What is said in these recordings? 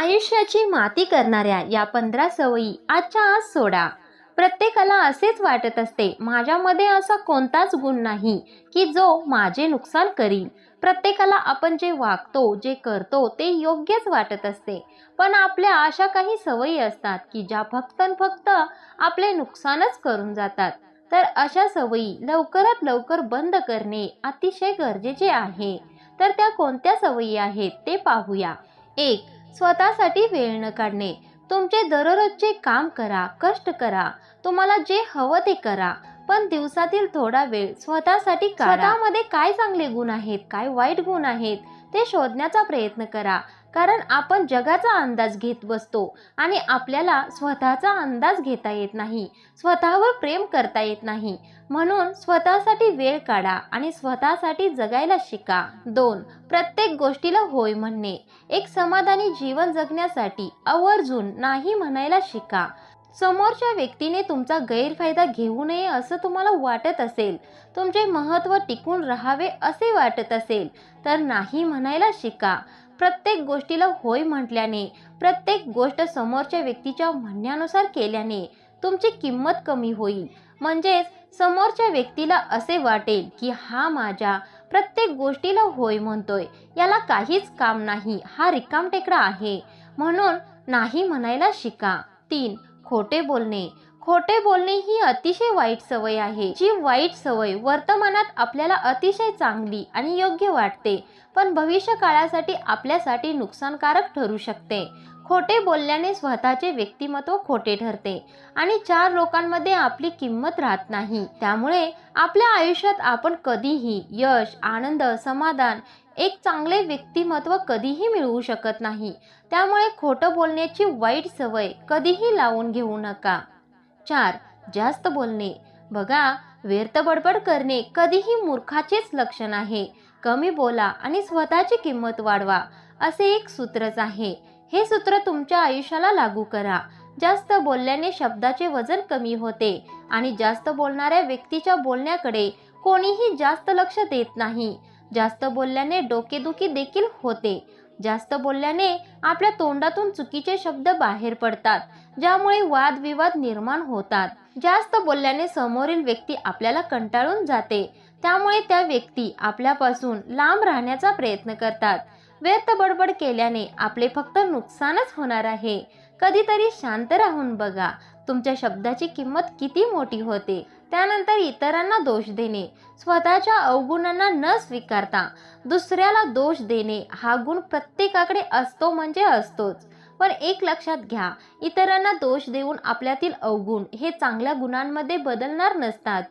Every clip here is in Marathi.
आयुष्याची माती करणाऱ्या या पंधरा सवयी आजच्या आज सोडा. प्रत्येकाला असेच वाटत असते माझ्यामध्ये असा कोणताच गुण नाही की जो माझे नुकसान करील प्रत्येकाला आपण जे वागतो जे करतो ते योग्यच वाटत असते. पण आपल्या अशा काही सवयी असतात की ज्या फक्त फक्त आपले नुकसानच करून जातात. तर अशा सवयी लवकरात लवकर बंद करणे अतिशय गरजेचे आहे. तर त्या कोणत्या सवयी आहेत ते पाहूया. एक स्वतःसाठी वेळ न काढणे. तुमचे दररोजचे काम करा कष्ट करा. तुम्हाला जे हवं ते करा. पण दिवसातील थोडा वेळ स्वतःसाठी स्वतःमध्ये काय चांगले गुण आहेत काय वाईट गुण आहेत ते शोधण्याचा प्रयत्न करा. कारण आपण जगाचा अंदाज घेत बसतो आणि आपल्याला स्वतःचा अंदाज घेता येत नाही स्वतःवर प्रेम करता येत नाही. म्हणून स्वतःसाठी वेळ काढा आणि स्वतःसाठी जगायला शिका. दोन प्रत्येक गोष्टीला होय म्हणणे. एक समाधानी जीवन जगण्यासाठी आवर्जून नाही म्हणायला शिका. समोरच्या व्यक्तीने तुमचा गैरफायदा घेऊ नये असं तुम्हाला वाटत असेल तुमचे महत्त्व टिकून राहावे असे वाटत असेल तर नाही म्हणायला शिका. प्रत्येक गोष्टीला होय म्हटल्याने प्रत्येक गोष्ट समोरच्या व्यक्तीच्या म्हणण्यानुसार केल्याने तुमची किंमत कमी होईल. म्हणजेच समोरच्या व्यक्तीला असे वाटेल की हा माझ्या प्रत्येक गोष्टीला होय म्हणतोय याला काहीच काम नाही हा रिकामटेकडा आहे. म्हणून नाही म्हणायला शिका. तीन खोटे बोलणे. खोटे बोलणे ही अतिशय वाईट सवय आहे. जी वाईट सवय वर्तमानात आपल्याला अतिशय चांगली आणि योग्य वाटते पण भविष्य काळासाठी आपल्यासाठी नुकसानकारक ठरू शकते. खोटे बोलल्याने स्वतःचे व्यक्तिमत्व खोटे ठरते आणि चार लोकांमध्ये आपली किंमत राहत नाही. त्यामुळे आपल्या आयुष्यात आपण कधीही यश आनंद समाधान एक चांगले व्यक्तिमत्व कधीही मिळवू शकत नाही. त्यामुळे खोटं बोलण्याची वाईट सवय कधीही लावून घेऊ नका. चार जास्त बोलणे. बघा व्यर्थ बडबड करणे कधीही मूर्खाचेच लक्षण आहे. कमी बोला आणि स्वतःची किंमत वाढवा असे एक सूत्रच आहे. हे सूत्र तुमच्या आयुष्याला लागू करा. जास्त बोलल्याने शब्दाचे वजन कमी होते आणि जास्त बोलणाऱ्या व्यक्तीच्या बोलण्याकडे कोणीही जास्त लक्ष देत नाही. जास्त बोलल्याने डोकेदुखी देखील होते. जास्त बोलल्याने आपल्या तोंडातून चुकीचे शब्द बाहेर पडतात. ज्यामुळे वादविवाद निर्माण होतात. जास्त बोलल्याने समोरील व्यक्ती आपल्याला कंटाळून जाते. त्यामुळे त्या व्यक्ती आपल्यापासून लांब राहण्याचा प्रयत्न करतात. व्यर्थ बडबड केल्याने आपले फक्त नुकसानच होणार आहे. कधीतरी शांत राहून बघा. तुमच्या शब्दाची किंमत किती मोठी होते. त्यानंतर इतरांना दोष देणे. स्वतःच्या अवगुणांना न स्वीकारता दुसऱ्याला दोष देणे हा गुण प्रत्येकाकडे असतो म्हणजे असतोच. पण एक लक्षात घ्या इतरांना दोष देऊन आपल्यातील अवगुण हे चांगल्या गुणांमध्ये बदलणार नसतात.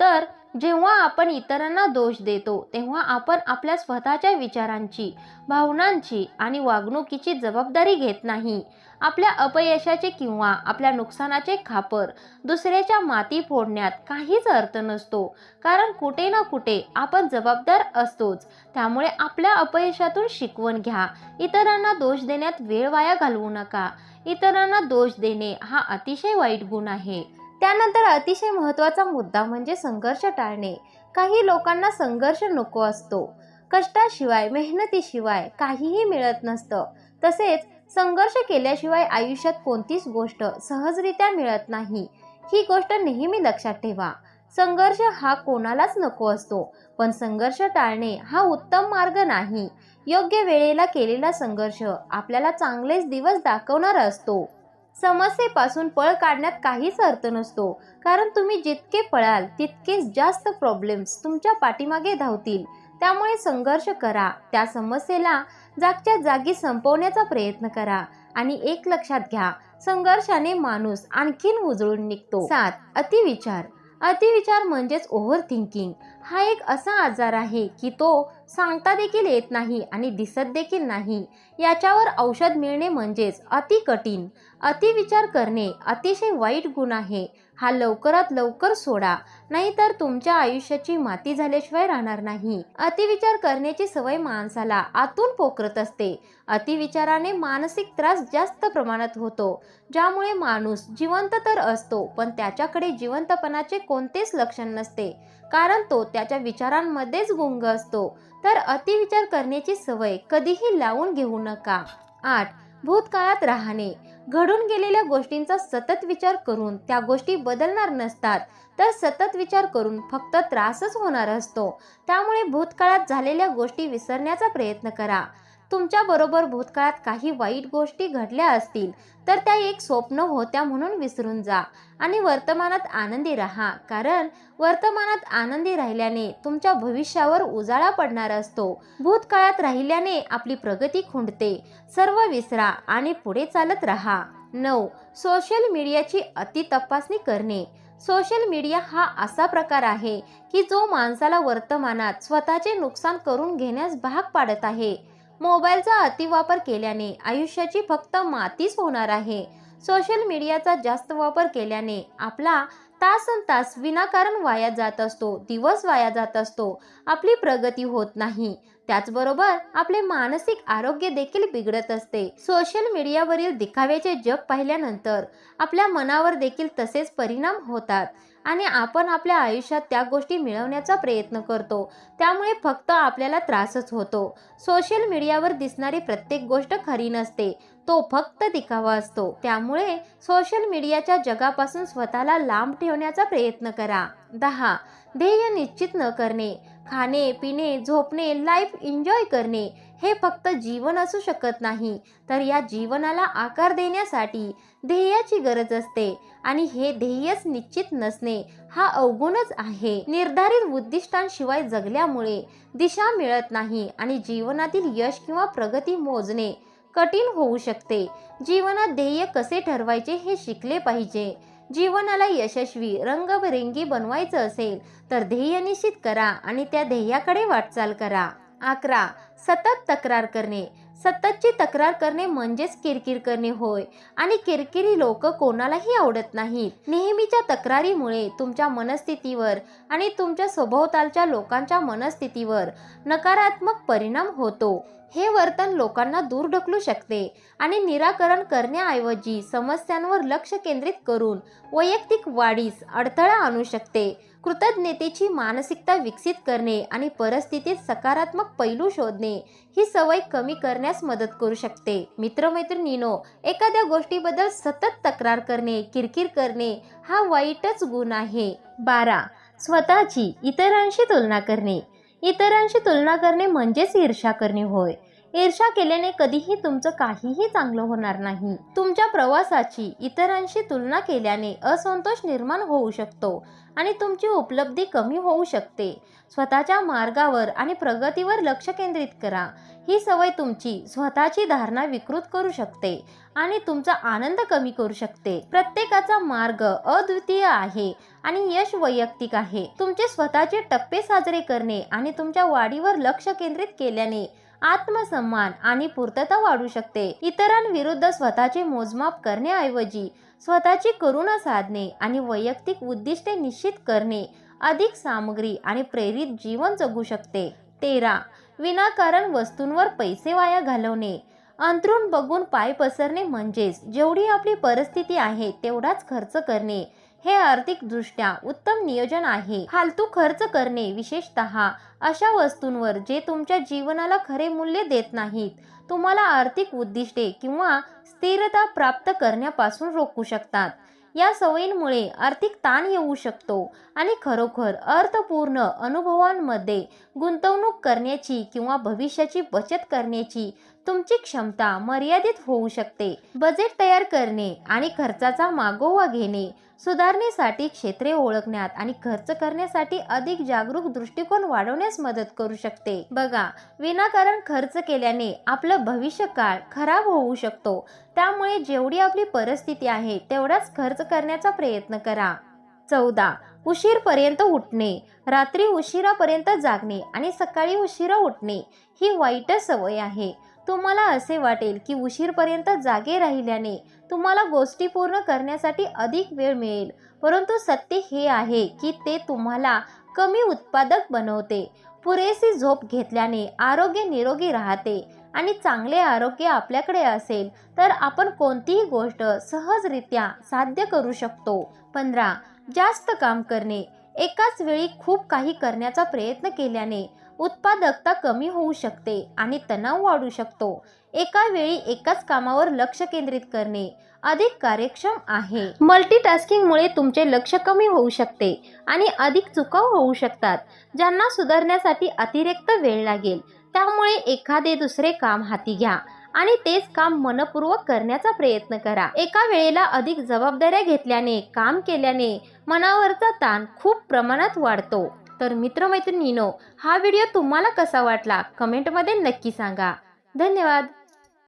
तर जेव्हा आपण इतरांना दोष देतो तेव्हा आपण आपल्या स्वतःच्या विचारांची भावनांची आणि वागणुकीची जबाबदारी घेत नाही. आपल्या अपयशाचे किंवा आपल्या नुकसानाचे खापर दुसऱ्याच्या माती फोडण्यात काहीच अर्थ नसतो. कारण कुठे ना कुठे आपण जबाबदार असतोच. त्यामुळे आपल्या अपयशातून शिकवण घ्या. इतरांना दोष देण्यात वेळ वाया घालवू नका. इतरांना दोष देणे हा अतिशय वाईट गुण आहे. त्यानंतर अतिशय महत्त्वाचा मुद्दा म्हणजे संघर्ष टाळणे. काही लोकांना संघर्ष नको असतो. कष्टाशिवाय मेहनतीशिवाय काहीही मिळत नसतं. तसेच संघर्ष केल्याशिवाय आयुष्यात कोणतीच गोष्ट सहजरित्या मिळत नाही. ही गोष्ट नेहमी लक्षात ठेवा. संघर्ष हा कोणालाच नको असतो पण संघर्ष टाळणे हा उत्तम मार्ग नाही. योग्य वेळेला केलेला संघर्ष आपल्याला चांगलेच दिवस दाखवणार असतो. समस्येपासून पळ काढण्यात काहीच अर्थ नसतो कारण तुम्ही जितके पळाल तितकेच जास्त प्रॉब्लेम्स तुमच्या पाठीमागे धावतील. त्यामुळे संघर्ष करा. त्या समस्येला जागच्या जागी संपवण्याचा प्रयत्न करा आणि एक लक्षात घ्या संघर्षाने माणूस आणखीन उजळून निघतो. सात अतिविचार. अतिविचार म्हणजेच ओव्हर थिंकिंग हा एक असा आजार आहे की तो सांगता देखील येत नाही आणि दिसत देखील नाही. याच्यावर औषध मिळणे म्हणजेच अति कठीण अतिविचार करणे अतिशय वाईट गुण आहे. हा लवकरात लवकर सोडा नाहीतर तुमच्या आयुष्याची माती झाल्याशिवाय राहणार नाही. अतिविचार करण्याची सवय माणसाला आतून पोखरत असते. अतिविचाराने मानसिक त्रास जास्त प्रमाणात होतो ज्यामुळे माणूस जिवंत तर असतो पण त्याच्याकडे जिवंतपणाचे कोणतेच लक्षण नसते. कारण तो त्याच्या विचारांमध्येच गुंग असतो. तर अतिविचार करण्याची सवय कधीही लावून घेऊ नका. आठ. भूतकाळात राहणे. घडून गेलेल्या गोष्टींचा सतत विचार करून त्या गोष्टी बदलणार नसतात. तर सतत विचार करून फक्त त्रासच होणार असतो. त्यामुळे भूतकाळात झालेल्या गोष्टी विसरण्याचा प्रयत्न करा. तुमच्या बरोबर भूतकाळात काही वाईट गोष्टी घडल्या असतील तर त्या एक स्वप्न होत्या म्हणून विसरून जा आणि वर्तमानात आनंदी राहा. कारण वर्तमानात आनंदी राहिल्याने तुमच्या भविष्यावर उजाळा पडणार असतो. भूतकाळात राहिल्याने आपली प्रगती खुंटते. सर्व विसरा आणि पुढे चालत राहा. नऊ. सोशल मीडियाची अति तपासणी करणे. सोशल मीडिया हा असा प्रकार आहे की जो माणसाला वर्तमानात स्वतःचे नुकसान करून घेण्यास भाग पाडत आहे. मोबाईलचा अतिवापर केल्याने आयुष्याची फक्त मातीच होणार आहे. सोशल मीडियाचा जास्त वापर केल्याने आपला तासन तास विनाकारण वाया जात असतो दिवस वाया जात असतो आपली प्रगती होत नाही. त्याचबरोबर आपले मानसिक आरोग्य देखील बिघडत असते. सोशल मीडियावरील दिखाव्याचे जग पाहिल्यानंतर आपल्या मनावर देखील तसेच परिणाम होतात. आणि आपण आपल्या आयुष्यात त्या गोष्टी मिळवण्याचा प्रयत्न करतो. त्यामुळे फक्त आपल्याला त्रासच होतो. सोशल मीडियावर दिसणारी प्रत्येक गोष्ट खरी नसते. तो फक्त दिखावा असतो. त्यामुळे सोशल मीडियाच्या जगापासून स्वतःला लांब ठेवण्याचा प्रयत्न करा. दहा. ध्येय निश्चित न करणे. खाणे पिणे झोपणे लाईफ एन्जॉय करणे. हे फक्त जीवन असू शकत नाही तर या जीवनाला आकार देण्यासाठी ध्येयाची गरज असते आणि हे ध्येयच निश्चित नसणे हा अवगुणच आहे. निर्धारित उद्दिष्टांशिवाय जगल्यामुळे दिशा मिळत नाही आणि जीवनातील यश किंवा प्रगती मोजणे कठीण होऊ शकते. जीवनात ध्येय कसे ठरवायचे हे शिकले पाहिजे. जीवनाला यशस्वी रंगबेरंगी बनवायचं असेल तर ध्येय निश्चित करा आणि त्या ध्येयाकडे वाटचाल करा. अकरा. सतत तक्रार करणे. सततची तक्रार करणे म्हणजेच किरकिर करणे होय. आणि किरकिरी लोक कोणालाही आवडत नाहीत. नेहमीच्या तक्रारीमुळे तुमच्या मनस्थितीवर आणि तुमच्या सभोवतालच्या लोकांच्या मनस्थितीवर नकारात्मक परिणाम होतो. हे वर्तन लोकांना दूर ढकलू शकते आणि निराकरण करण्याऐवजी समस्यांवर लक्ष केंद्रित करून वैयक्तिक वाढीस अडथळा आणू शकते. कृतज्ञतेची मानसिकता विकसित करणे आणि परिस्थितीत सकारात्मक पैलू शोधणे ही सवय कमी करण्यास मदत करू शकते. मित्रमैत्रिणीनो एखाद्या गोष्टीबद्दल सतत तक्रार करणे किरकिर करणे हा वाईटच गुण आहे. बारा. स्वतःची इतरांशी तुलना करणे. इतरांशी तुलना करणे म्हणजेच ईर्षा करणे होय. ईर्षा केल्याने कधीही तुमचं काहीही चांगलं होणार नाही. तुमच्या प्रवासाची इतरांशी तुलना केल्याने असंतोष निर्माण होऊ शकतो आणि तुमची उपलब्धी कमी होऊ शकते. स्वतःच्या मार्गावर आणि प्रगतीवर लक्ष केंद्रित करा. ही सवय तुमची स्वतःची धारणा विकृत करू शकते आणि तुमचा आनंद कमी करू शकते. प्रत्येकाचा मार्ग अद्वितीय आहे आणि यश वैयक्तिक आहे. तुमचे स्वतःचे टप्पे साजरे करणे आणि तुमच्या वाढीवर लक्ष केंद्रित केल्याने आत्मसन्मान आणि पूर्तता वाढू शकते. इतरांविरुद्ध स्वतःचे मोजमाप करण्याऐवजी स्वतःची करुणा साधणे आणि वैयक्तिक उद्दिष्टे निश्चित करणे अधिक सामग्री आणि प्रेरित जीवन जगू शकते. तेरा. विनाकारण वस्तूंवर पैसे वाया घालवणे. अंतरून बघून पाय पसरणे म्हणजेच जेवढी आपली परिस्थिती आहे तेवढाच खर्च करणे. हे आर्थिकदृष्ट्या उत्तम नियोजन आहे. फालतू खर्च करणे विशेषतः अशा वस्तूंवर जे तुमच्या जीवनाला खरे मूल्य देत नाहीत. तुम्हाला आर्थिक उद्दिष्टे किंवा स्थिरता प्राप्त करण्यापासून रोखू शकतात. या सवयींमुळे आर्थिक ताण येऊ शकतो आणि खरोखर अर्थपूर्ण अनुभवांमध्ये गुंतवणूक करण्याची किंवा भविष्याची बचत करण्याची तुमची क्षमता मर्यादित होऊ शकते. बजेट तयार करणे आणि खर्चाचा मागोवा घेणे सुधारणेसाठी क्षेत्रे ओळखण्यात आणि खर्च करण्यासाठी अधिक जागरूक दृष्टिकोन वाढवण्यास मदत करू शकते. बघा विनाकारण खर्च केल्याने आपलं भविष्य काळ खराब होऊ शकतो. त्यामुळे जेवढी आपली परिस्थिती आहे तेवढाच खर्च करण्याचा प्रयत्न करा. चौदा उशीरपर्यंत उठणे. रात्री उशिरापर्यंत जागणे आणि सकाळी उशिरा उठणे ही वाईटच सवय आहे. तुम्हाला असे वाटेल की उशीरपर्यंत जागे राहिल्याने तुम्हाला गोष्टी पूर्ण करण्यासाठी अधिक वेळ मिळेल. परंतु सत्य हे आहे की ते तुम्हाला कमी उत्पादक बनवते. पुरेशी झोप घेतल्याने आरोग्य निरोगी राहते आणि चांगले आरोग्य आपल्याकडे असेल तर आपण कोणतीही गोष्ट सहजरित्या साध्य करू शकतो. पंधरा. जास्त काम करणे. एकाच वेळी खूप काही करण्याचा प्रयत्न केल्याने उत्पादकता कमी होऊ शकते आणि तणाव वाढू शकतो. एका वेळी एकाच कामावर लक्ष केंद्रित करणे अधिक कार्यक्षम आहे. मल्टीटास्किंगमुळे तुमचे लक्ष कमी होऊ शकते आणि अधिक चुका होऊ शकतात ज्यांना सुधारण्यासाठी अतिरिक्त वेळ लागेल. त्यामुळे एखादे दुसरे काम हाती घ्या आणि तेच काम मनपूर्वक करण्याचा प्रयत्न करा. एका वेळेला अधिक जबाबदाऱ्या घेतल्याने काम केल्याने मनावरचा ताण खूप प्रमाणात वाढतो. तर मित्रमैत्रिणीनो हा व्हिडिओ तुम्हाला कसा वाटला? कमेंटमध्ये नक्की सांगा. धन्यवाद.